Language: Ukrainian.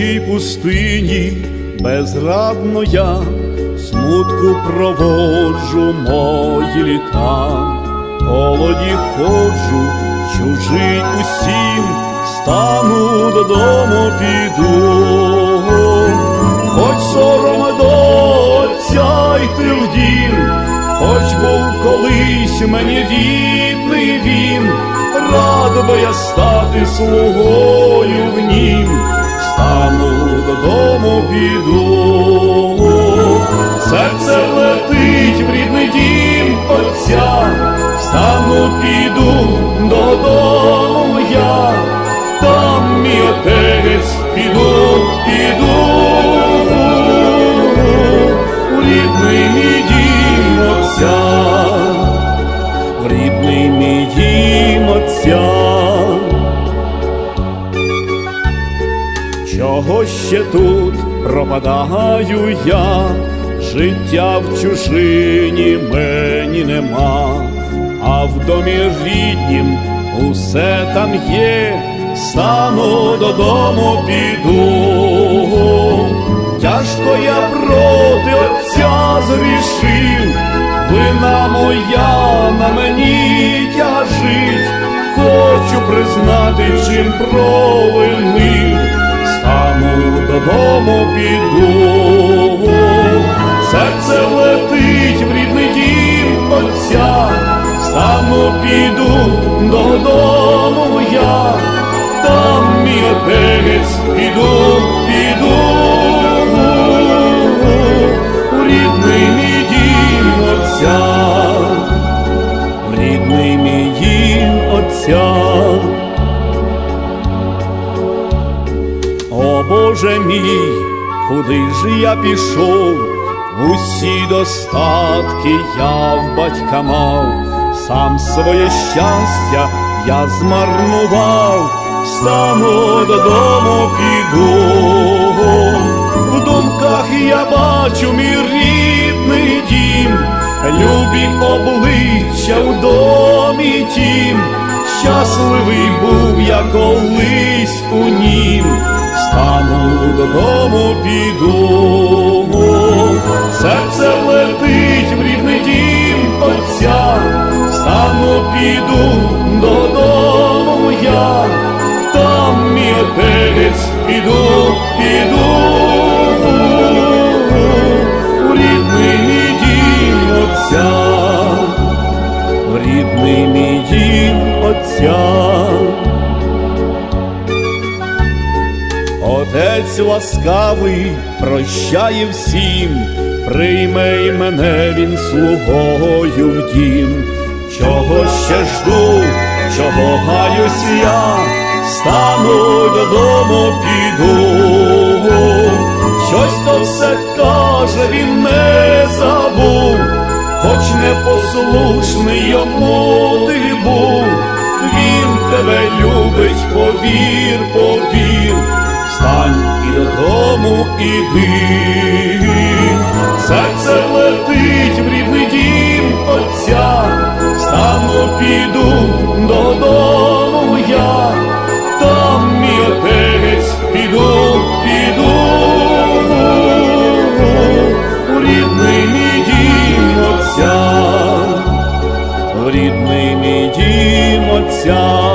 глибокій пустині, безрадно я смутку проводжу мої літа, холоді ходжу, чужий усім, стану додому піду, хоч сором до отця йти в дім, хоч був колись мені рідний він, рад би я стати слугою додому піду, серце летить в рідний дім отця, стану піду додому я, там мій отець піду, піду. У рідний мій в рідний мій. Чого ще тут пропадаю я, життя в чужині мені нема, а в домі ріднім усе там є, стану додому піду. Тяжко я проти отця зрішив, вина моя на мені тяжить, хочу признати, чим провинив, піду, серце летить в рідний дім отця, стану піду додому я, там мій отець піду, піду. Рідний мій дім отця. О Боже мій, куди ж я пішов? Усі достатки я в батька мав, сам своє щастя я змарнував, стану додому піду. В думках я бачу мій рідний дім, любі обличчя в домі тім, щасливий був я колись у додому піду, серце летить в рідний дім отця, стану піду додому я, там мій отець піду, піду. У рідний мій дім отця, в рідний мій дім отця. Отець ласкавий прощає всім, прийме й мене він слугою в дім. Чого ще жду, чого гаюсь я, стану додому піду. Щось то все каже, він не забув, хоч непослушний йому ти був, він тебе любить, повір, повір, іди, серце летить в рідний дім отця, стану піду додому я, там мій отець піду, піду. У рідний мій дім отця, в рідний мій дім отця.